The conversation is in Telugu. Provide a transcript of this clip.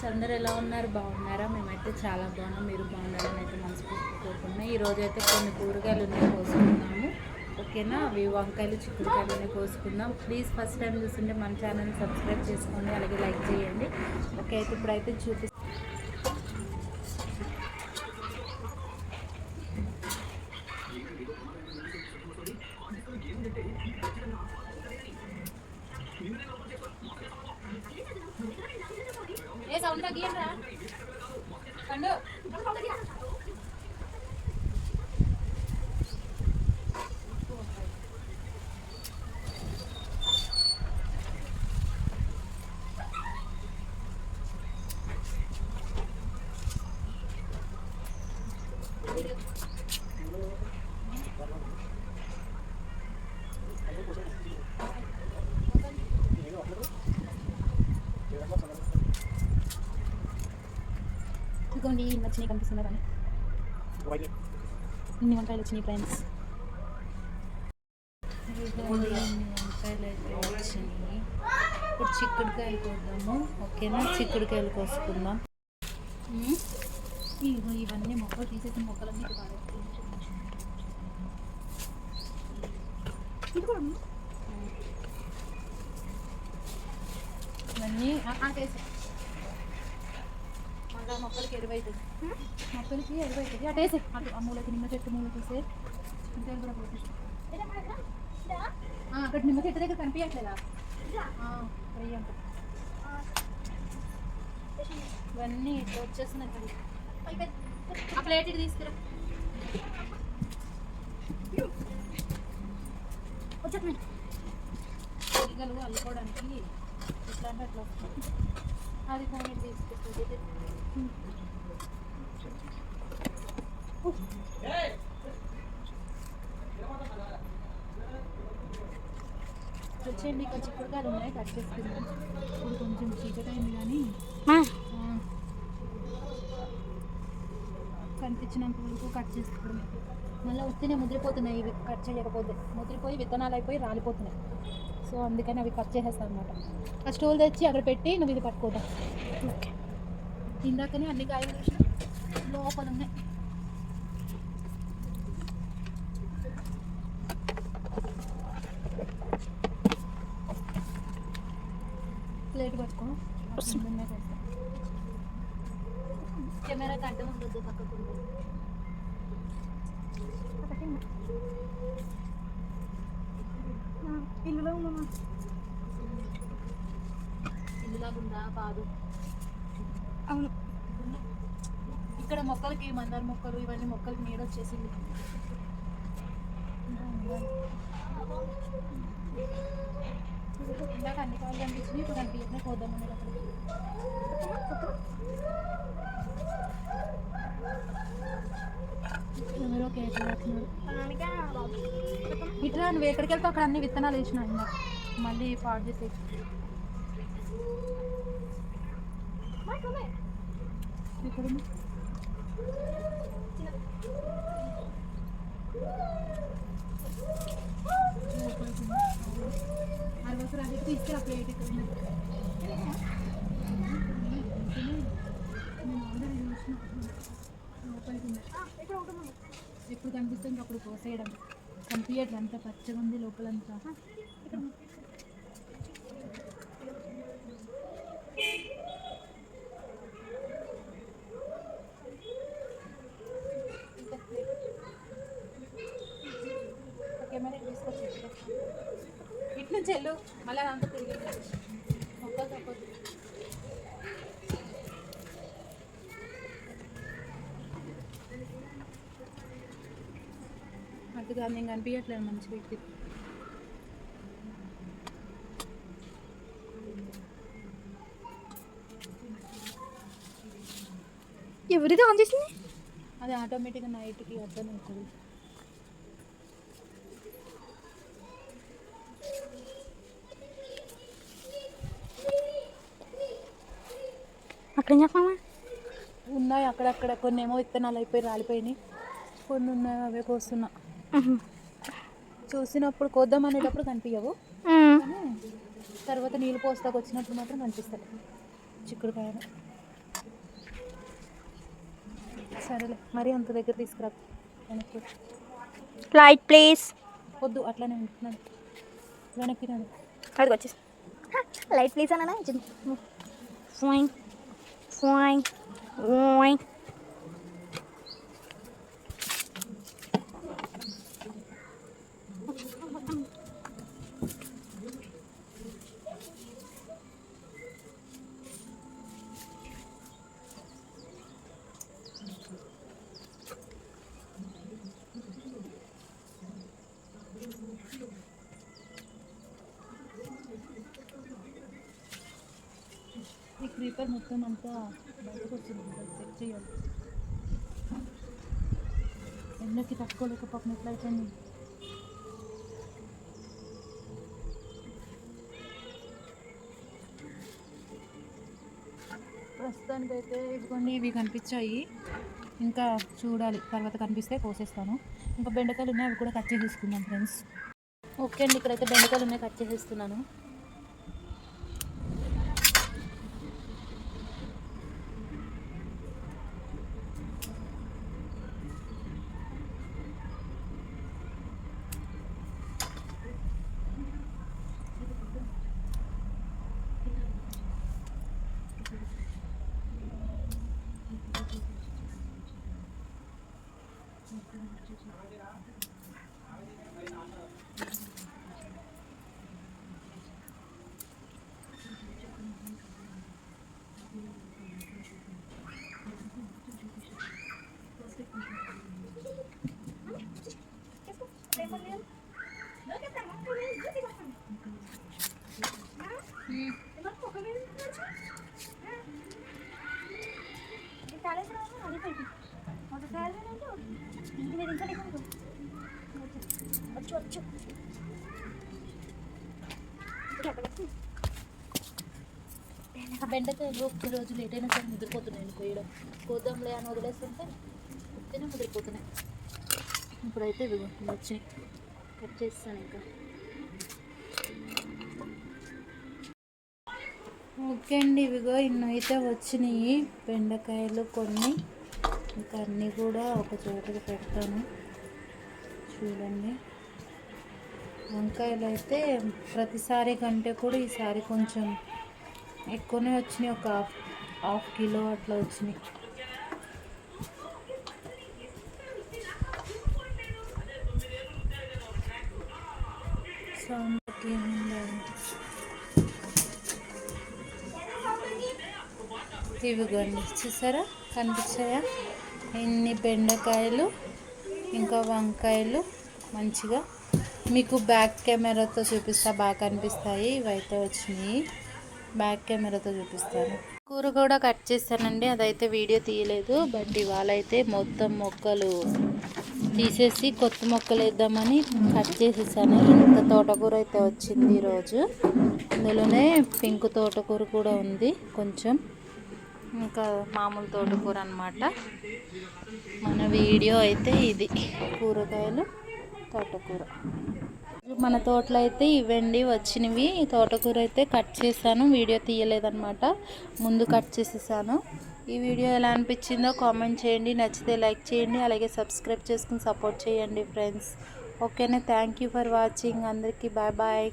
ఫ్రెండ్స్ అందరు ఎలా ఉన్నారు? బాగున్నారా? మేమైతే చాలా బాగున్నాం. మీరు బాగున్నారని అయితే మనస్ఫూర్తి కోరుకున్నాం ఈ అయితే కొన్ని కూరగాయలు ఉన్నాయి కోసుకుందాము. ఓకేనా? అవి వంకాయలు చిక్కుడుకాయలు ఉన్నాయి కోసుకుందాం. ప్లీజ్ ఫస్ట్ టైం చూస్తుంటే మన ఛానల్ని సబ్స్క్రైబ్ చేసుకోండి. అలాగే లైక్ చేయండి. ఓకే అయితే ఇప్పుడైతే చూపి ఇన్ని వచ్చినాయి కనిపిస్తుంది కానీ ఇన్ని వంకాయలు వచ్చినాయి ఫ్రెండ్స్ వంకాయలు వచ్చినాయి ఇప్పుడు చిక్కుడుకాయలు కోద్దాము ఓకేనా చిక్కుడుకాయలు కోసుకుందాం. ఇదిగో ఇవన్నీ మొక్కలు తీసేసిన మొక్కలన్నీ. ఇవన్నీ మొక్కలకి ఎరువు అవుతుంది మొక్కలకి ఎరువు అవుతుంది అటు వేసే అటు ఆ మూలకి నిమ్మ చెట్టు మూలకి వేసే చిక్కుడుకాయలు కూడా పోతే అక్కడ నిమ్మ చెట్టు దగ్గర కనిపించట్లేదా. ఇవన్నీ ఇట్లా వచ్చేస్తున్నాయి తల్లి. ఆ ప్లేట్ ఇటు తీసుకురా. వచ్చేస్తున్నాయి. ఈగలు అల్లుకోవడానికి ఇట్లా అంటే అట్లా వస్తుంది. అది వచ్చేయండి ఇక్కడ చిక్కుడుకాయలు ఉన్నాయి కట్ చేసుకుందాం. ఇప్పుడు కొంచెం చీకటి అయింది కానీ కనిపించినంత వరకు కట్ చేసుకోవడమే. మళ్ళీ ఉత్తినే ముద్రిపోతున్నాయి ఇవి కట్ చేయకపోతే ముద్రిపోయి విత్తనాలు అయిపోయి రాలిపోతున్నాయి. సో అందుకని అవి కట్ చేసేస్తాను అనమాట ఆ స్టోల్ తెచ్చి అక్కడ పెట్టి నువ్వు ఇది పట్టుకోదా ఓకే ఇందాకనే అన్ని కాయలు చూసిన లోపల ఉన్నాయి ప్లేట్ పట్టుకో కెమెరాకి అడ్డం ఉండొద్దు పక్కకు ఉండదు. ఇల్లులో ఉందమ్మా ఇల్లులాగుందా? కాదు. అవును. ఇక్కడ మొక్కలకి మందార మొక్కలు ఇవన్నీ మొక్కలకి నీడ వచ్చేసింది ఇందాక అన్ని కాళ్ళు కనిపించినాయి ఇప్పుడు కనిపించట్లే పోదాం అనేది అక్కడికి ఎవరో కేసులు ఇట్లా నువ్వు ఎక్కడికి వెళ్తావు? అక్కడ అన్ని విత్తనాలు వేసినా మళ్ళీ పాడు చేసే తీసుకురా ప్లేట్. ఎప్పుడు కనిపిస్తుంది అప్పుడు కోసేయడం. కనిపించట్లే అంత పచ్చగా ఉంది లోపలంతా. ఇట్నుంచి వెళ్ళు మళ్ళీ అంతా తిరిగి మొక్కలు అటుగా నేను కనిపించట్లేదు మంచి వ్యక్తి. ఎవరిది ఆన్ చేసింది? అది ఆటోమేటిక్గా నైట్కి అర్థం అవుతుంది అక్కడ చెప్పామా ఉన్నాయి అక్కడక్కడ. కొన్ని ఏమో విత్తనాలు అయిపోయి రాలిపోయినాయి. కొన్ని ఉన్నాయి అవే కోస్తున్నా. చూసినప్పుడు కోద్దాం అనేటప్పుడు కనిపించవు కానీ తర్వాత నీళ్ళు పోస్తాకు వచ్చినప్పుడు మాత్రం కనిపిస్తాయి చిక్కుడుకాయలు. సరేలే మరి అంత దగ్గర తీసుకురా. వెనక్కి లైట్ ప్లీజ్ వద్దు అట్లానే ఉంటున్నాను. వెనక్కి రాను అది వచ్చేసి. లైట్ ప్లీజ్ అన్నా ఫోయిన్ ఫోయిన్ ఓయ్ క్రీపర్ మొత్తం అంతా బయటకు వచ్చింది. చెక్ చేయాలి. ఎండకి తట్టుకోలేక పాపం ఎట్లా ప్రస్తుతానికైతే ఇదిగోండి ఇవి కనిపించాయి. ఇంకా చూడాలి తర్వాత కనిపిస్తే కోసేస్తాను. ఇంకా బెండకాయలు ఉన్నాయి అవి కూడా కట్ చేసేసుకుందాం ఫ్రెండ్స్ ఓకే అండి ఇక్కడైతే బెండకాయలు ఉన్నాయి కట్ చేసేస్తున్నాను. బెండకాయలు ఒక్క రోజు లేట్ అయినా సరే ముదిరిపోతున్నాయి కోయడం కోద్దాంలే అని వదిలేస్తుంటే ఉత్తినే ముదిరిపోతున్నాయి. ఇప్పుడైతే ఇవి వచ్చినాయి. కట్ చేస్తాను ఇంకా. ఓకే అండి ఇవిగో ఇన్నైతే వచ్చినాయి బెండకాయలు కొన్ని. ఇంకా అన్నీ కూడా ఒక చోటకి పెడతాను. చూడండి. వంకాయలు అయితే ప్రతిసారి కంటే కూడా ఈసారి కొంచెం ఎక్కువనే వచ్చినాయి. ఒక హాఫ్ హాఫ్ కిలో అట్లా వచ్చినాయి. సౌండ్కి ఇవిగోండి చూసారా? కనిపించాయా? ఎన్ని బెండకాయలు ఇంకా వంకాయలు మంచిగా. మీకు బ్యాక్ కెమెరాతో చూపిస్తా బాగా కనిపిస్తాయి. ఇవైతే వచ్చినాయి. బ్యాక్ కెమెరాతో చూపిస్తాను. కూర కూడా కట్ చేస్తానండి. అదైతే వీడియో తీయలేదు. బట్ ఇవాళ అయితే మొత్తం మొక్కలు తీసేసి కొత్త మొక్కలు వేద్దామని కట్ చేసేసాను. ఇంత తోటకూర అయితే వచ్చింది ఈరోజు. అందులోనే పింక్ తోటకూర కూడా ఉంది కొంచెం. ఇంకా మామూలు తోటకూర అనమాట మన వీడియో అయితే ఇది కూరగాయలు తోటకూర. మన తోటలో అయితే ఇవండి వచ్చినవి. తోటకూర అయితే కట్ చేశాను వీడియో తీయలేదనమాట ముందు కట్ చేసేసాను. ఈ వీడియో ఎలా అనిపించిందో కామెంట్ చేయండి. నచ్చితే లైక్ చేయండి. అలాగే సబ్స్క్రైబ్ చేసుకుని సపోర్ట్ చేయండి ఫ్రెండ్స్. ఓకేనా? Thank you for watching. అందరికీ బాయ్ బాయ్.